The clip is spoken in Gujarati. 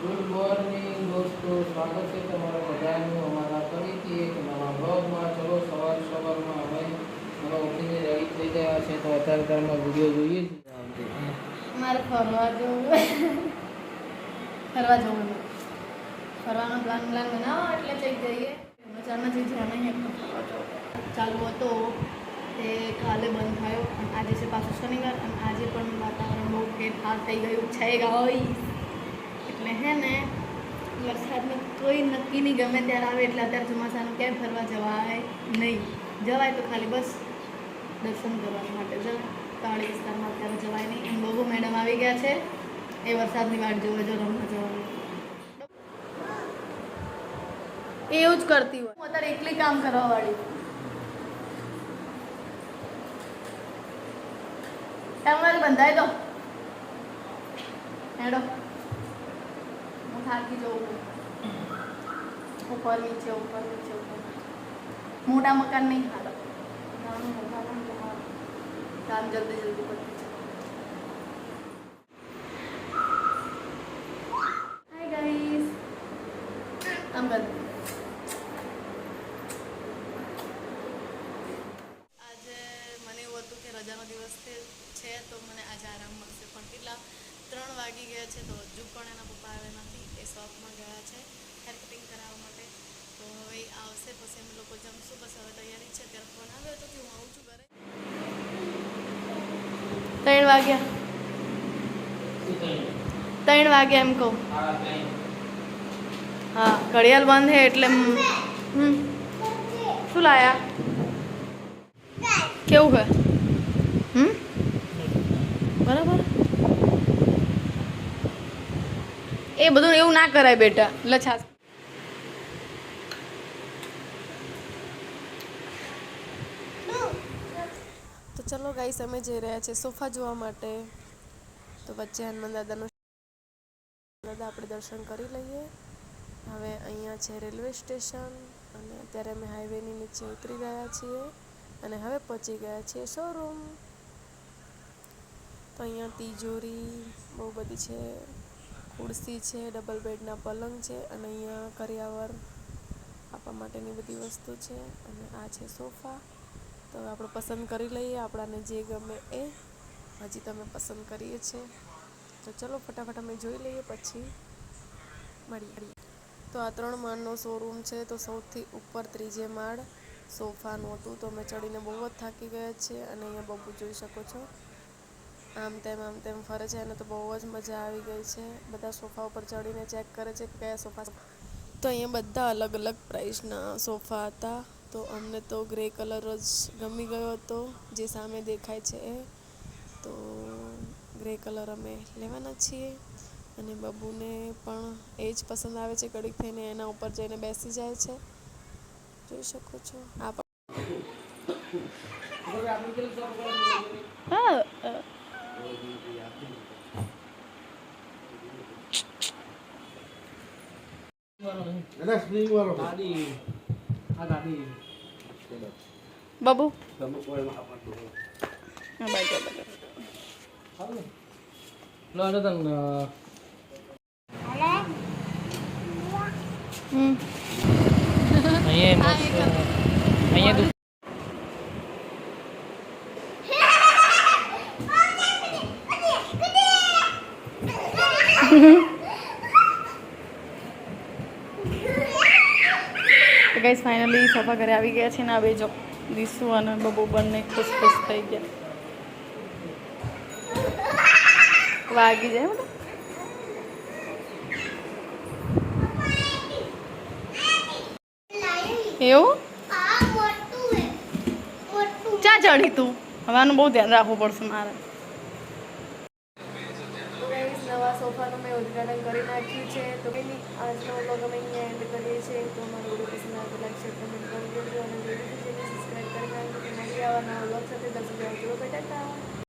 ગુડ મોર્નિંગ દોસ્તો, સ્વાગત છે તમારા બધાનું અમારા ફરીથી એક નવા બ્લોગમાં. ચલો, સવાર સવારમાં અમે અમે ઉઠીને રેડી થઈ ગયા છે તો અત્યારે તમે વીડિયો જોઈએ મારે ફરવા જવું ફરવા જવાનું ફરવાનો પ્લાન પ્લાન બનાવો એટલે જઈ જઈએ. અચાનક જ જ્યાં જવું ચાલુ હતો તે કાલે બંધ થયો. અને આજે છે પાછું શનિવાર અને આજે પણ વાતાવરણ બહુ ફેરફાર થઈ ગયું છે ગાઈસ એટલે હે ને વરસાદનું કોઈ નક્કી નહીં ગમે ત્યારે આવે એટલે અત્યારે ચોમાસાનું ક્યાંય ફરવા જવાય નહીં. જવાય તો ખાલી બસ દર્શન કરવા માટે. જવાય પહાડી વિસ્તારમાં અત્યારે જવાય નહીં. એમ બહુ મેડમ આવી ગયા છે. એ વરસાદની વાટ જોવે જો રમવા જવાનું. એવું જ કરતી હોય. હું અત્યારે એકલી કામ કરવા વાળી. તમારે બંધાઈ દો. હેડો. થાકી જવું ઉપર, નીચે ઉપર નીચે, ઉપર. મોટા મકાન નહીં હાલો નાનું મકાન પણ તો હારું. કામ જલ્દી જલ્દી પતી જાય. હાય ગાઈસ આમ કર આજે મને એવું હતું કે રજાનો દિવસ છે- છે તો મને આજે આરામ મળશે પણ કેટલા ત્રણ વાગી ગયા છે, તો હજુ પણ એના પપ્પા આવ્યા નથી, એ શોપમાં ગયા છે હેર કટિંગ કરાવવા માટે. તો હવે આવશે, પછી અમે લોકો જમશું, બસ હવે તૈયારી છે ત્યારે ફોન આવ્યો હતો હું આવું છું ઘરે. ત્રણ વાગ્યા. ત્રણ વાગ્યા એમ કહું. હા, ઘડિયાળ બંધ હે એટલે હમ. શું લાયા? કેવું છે હમ બરાબર બધું એવું ના કરાય બેટા. લછાસ તો ચલો ગાઈસ, અમે જઈ રહ્યા છીએ સોફા જોવા માટે. તો વચ્ચે હનુમાન દાદાનું દાદા આપણે દર્શન કરી લઈએ. હવે અહીંયા છે રેલવે સ્ટેશન અને અત્યારે અમે હાઈવેની નીચે ઉતરી ગયા છીએ અને હવે પહોંચી ગયા છીએ શોરૂમ તો અહીંયા તિજોરી, બહુ બધી છે. ખુરશી છે, ડબલ બેડના પલંગ છે અને અહીંયા કરિયાવર આપવા માટેની બધી વસ્તુ છે અને આ છે સોફા. તો હવે આપણે પસંદ કરી લઈએ, આપણાને જે ગમે એ. હજી તમે પસંદ કરીએ છીએ તો ચલો ફટાફટ અમે જોઈ લઈએ પછી મળીએ. તો આ ત્રણ માળનો શોરૂમ છે, તો સૌથી ઉપર ત્રીજે માળ સોફાનું હતું. તો અમે ચડીને બહુ જ થાકી ગયા છીએ અને અહીંયા બબુ જોઈ શકો છો. આમ તેમ આમ તેમ ફરે છે અને તો બહુ જ મજા આવી ગઈ છે. બધા સોફા ઉપર ચડીને ચેક કરે છે કે કયા સોફા તો અહીંયા બધા અલગ અલગ પ્રાઇસના સોફા હતા. તો અમને તો ગ્રે કલર જ ગમી ગયો હતો, જે સામે દેખાય છે એ. તો ગ્રે કલર અમે લેવાના છીએ. અને બબુને પણ એ જ પસંદ આવે છે, કડીક થઈને એના ઉપર જઈને બેસી જાય છે. જોઈ શકો છો. આ પણ એના સ્પ્રિંગ વાળો ગાડી આ ગાડી બબુ લો એટલે તને હમ અહીંયા આ એક અહીંયા દુ તો ગાઈસ ફાઇનલી સફા ઘરે આવી ગયા છે ને આ બે જો દીસુ અને બબુ બંને ખુશ ખુશ થઈ ગયા. વાગી જાય બધા એવું? ચા ચડી તું? હવે આનું બહુ ધ્યાન રાખવું પડશે મારે. નવા સોફાનું મેં ઉદઘાટન કરી નાખ્યું છે. તો એની આજનો વ્લોગ અમે અહીંયા એન્ડ કરીએ છીએ. તો અમારો વીડિયો પસંદ આવે લાઈક શેર કમેન્ટ કરી દેજો. અને વીડિયો સબસ્ક્રાઈબ કરી નાખજો મળીએ આવા નવા વ્લોગ સાથે. દસ હજાર બેટા